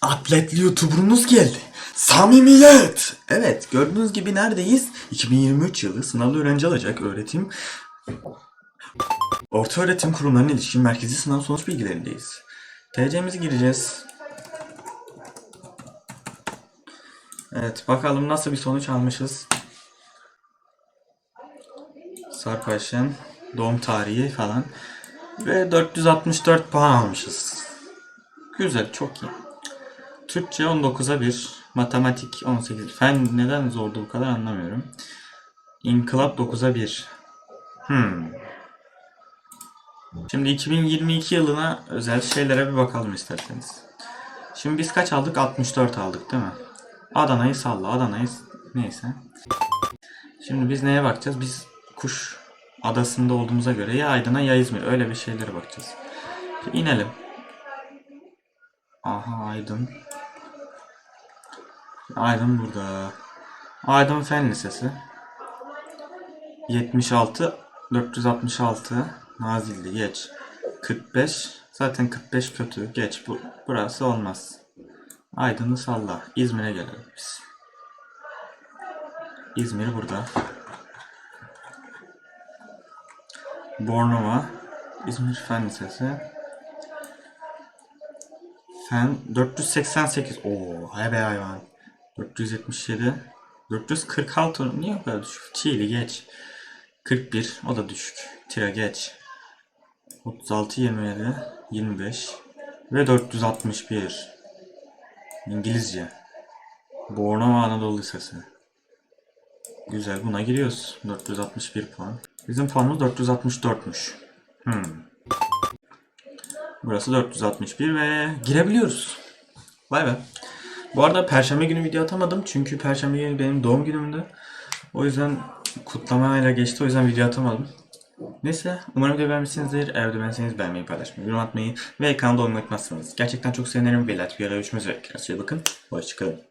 atletli YouTuber'ımız geldi. Samimiyet. Evet gördüğünüz gibi neredeyiz? 2023 yılı sınavlı öğrenci alacak öğretim Orta öğretim kurumlarına ilişkin merkezi sınav sonuç bilgilerindeyiz. TC'mizi gireceğiz. Evet bakalım nasıl bir sonuç almışız. Sarpaş'ın doğum tarihi falan. Ve 464 puan almışız. Güzel çok iyi. Türkçe 19'a 1. Matematik 18. Fen neden zordu bu kadar anlamıyorum. İnkılap 9'a 1. Hmm. Şimdi 2022 yılına özel şeylere bir bakalım isterseniz. Şimdi biz kaç aldık? 64 aldık değil mi? Adana'yı salla. Adana'yı neyse. Şimdi biz neye bakacağız? Biz kuş adasında olduğumuza göre ya Aydın'a ya İzmir. Öyle bir şeylere bakacağız. Şimdi inelim. Aha Aydın. Aydın burada. Aydın Fen Lisesi. 76 466 Nazilli geç. 45 zaten 45 kötü geç bu burası olmaz. Aydın'ı salla. İzmir'e gelelim biz. İzmir burada. Bornova İzmir Fen Lisesi. Fen 488. Oo, hay be hayvan. 477. 446 niye o kadar düşük? Çiğli geç. 41 o da düşük. Tira geç. 36 27 25 ve 461. İngilizce. Bornova Anadolu Lisesi. Güzel buna giriyoruz. 461 puan. Bizim puanımız 464'müş. Hmm. Burası 461 ve girebiliyoruz. Vay be. Bu arada perşembe günü video atamadım çünkü perşembe günü benim doğum günümdü. O yüzden kutlamayla geçti o yüzden video atamadım. Neyse umarım video beğenmişsinizdir. Eğer video beğendiyseniz beğenmeyi, paylaşmayı, yorum atmayı ve kanalda olmayı unutmazsınız. Gerçekten çok sevinirim. Beyler, bir ara görüşmek üzere. Kendinize bakın. Hoşçakalın.